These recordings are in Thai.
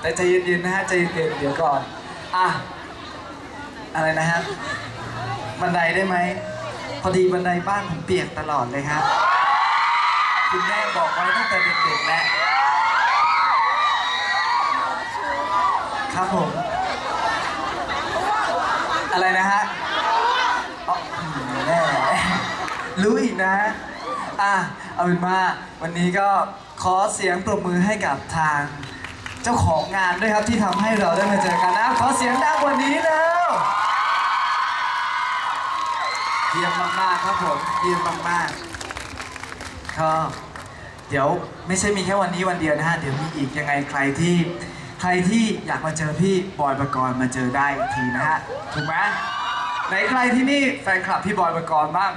แต่ใจเย็นๆนะฮะใจเย็นๆเดี๋ยวก่อนอะอะไรนะฮะบันไดได้ไหมพอดีบันไดบ้านผมเปียกตลอดเลยครับคุณแม่บอกไว้ตั้งแต่เด็กๆแล้วครับผม อะไรนะฮะอ๋อแน่รู้อีกนะอะเอาเป็นว่าวันนี้ก็ขอเสียงปรบมือให้กับทาง เจ้าของงานด้วยครับที่ทำให้เราได้มาเจอกันนะขอเสียงดังกว่านี้แล้วเยี่ยมมากๆครับผมเยี่ยมมากๆก็เดี๋ยวไม่ใช่มีแค่วันนี้วันเดียวนะฮะเดี๋ยวมีอีกยังไงใครที่ ใครที่อยากมาเจอพี่บอยประกรณ์มาเจอได้อีกทีนะฮะถูกไหมไหนใครที่นี่แฟนคลับพี่บอยประกรณ์บ้าง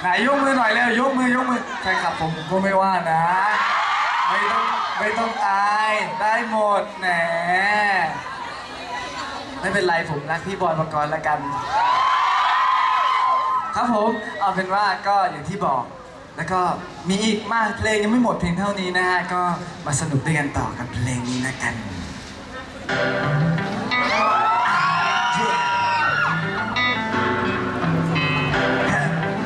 ไหนยกมือหน่อยเร็วยกมือยกมือแฟนคลับผมผมก็ไม่ว่านะไม่ต้อง ไม่ต้องอายได้หมดแหนไม่เป็นไรผมรักพี่บอยประกรณ์ละกัน ครับผมเอาเป็นว่าก็อย่างที่บอก แล้วก็มีอีกมากเพลงยังไม่หมดเพียงเท่านี้นะฮะ ก็มาสนุกด้วยกันต่อกับเพลงนี้นะกันแฮะ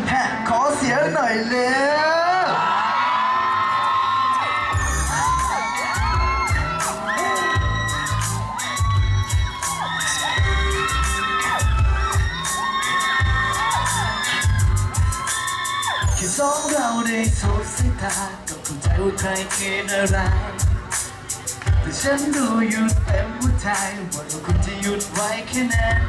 แฮะขอเสียงหน่อยเร็ว องเราได้สบสายตาก็เข้าใจว่าใครคิดอะไร แต่ฉันดูอยู่เต็มหัวใจว่าเราควรจะหยุดไว้แค่นั้น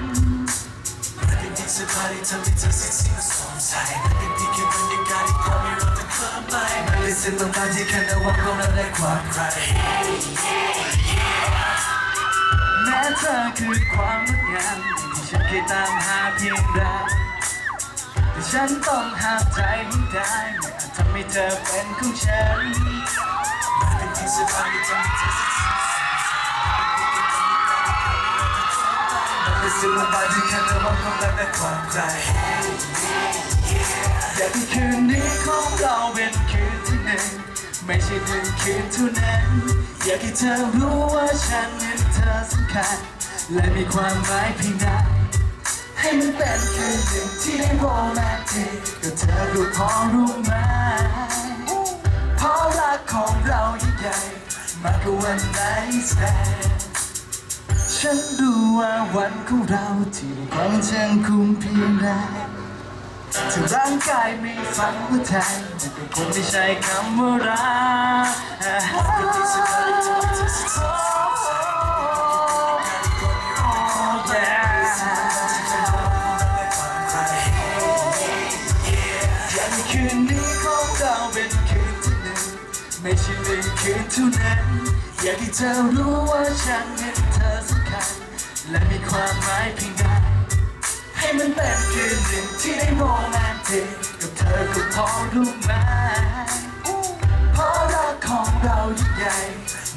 เป็นที่เสื้อผ้าที่ทำให้เธอเซ็กซี่และสวมใส่เป็นที่แค่บรรยากาศที่ทำให้เราต้องเคลิ้มไปมันเป็นสิ่งต่างที่แค่ระวังของเราและความใครแม้เธอคือความงดงามที่ฉันเคยตามหาเพียงใดแต่ ฉันต้องห้ามใจไม่ได้ทำให้เธอเป็นของฉันเป็นที่สื้อผ้าที่ทำให้เธอเซ็กซี่มันเป็นสิ่งต่างๆที่แค่ระวังของเราและความใครอยากให้คืนนี้ของเราเป็นคืนที่หนึ่งไม่ใช่หนึ่งคืนเท่านั้น อยากให้เธอรู้ว่าฉันนั้นเธอสำคัญและมีความหมายเพียงใด ให้มันเป็นคืนหนึ่งที่ได้โรแมนติกก็เธอก็พอรู้ไหมเพราะรักของเรายิ่งใหญ่มากกว่าวันไหนแสนฉันดูว่าวันของเราที่มีความฉันคุ้มเพียงใดถ้าร่างกายไม่ฟังหัวใจมันก็คงไม่ใช่คำว่ารัก คืนนี้ของเราเป็นคืนที่หนึ่งไม่ใช่หนึ่งคืนเท่านั้น อยากให้เธอรู้ว่าฉันเห็นเธอสำคัญ และมีความหมายเพียงใดให้มันเป็นคืนหนึ่งที่ได้โรแมนติกกับเธอก็พอรู้ไหมเพราะรักของเรายิ่งใหญ่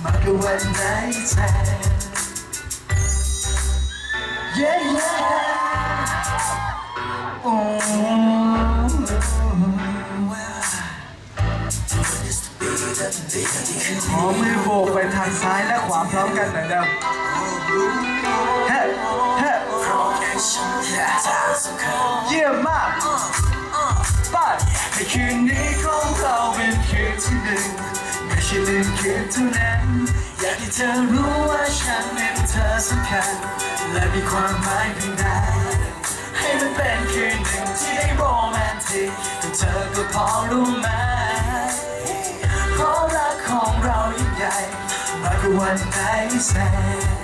มากกว่าวันไหนแท้ Yeah yeah ขอมือโบกไปทางซ้ายและขวาพร้อมกันหน่อยเด้อเฮ้เฮ้เยี่ยมมากไปในคืนนี้ของเราเป็นคืนที่หนึ่งไม่ใช่หนึ่งคืนเท่านั้น อยากให้เธอรู้ว่าฉันเป็นเธอสำคัญ และมีความหมายเพียงใดให้มันเป็นคืนหนึ่งที่ได้โรแมนติก เพร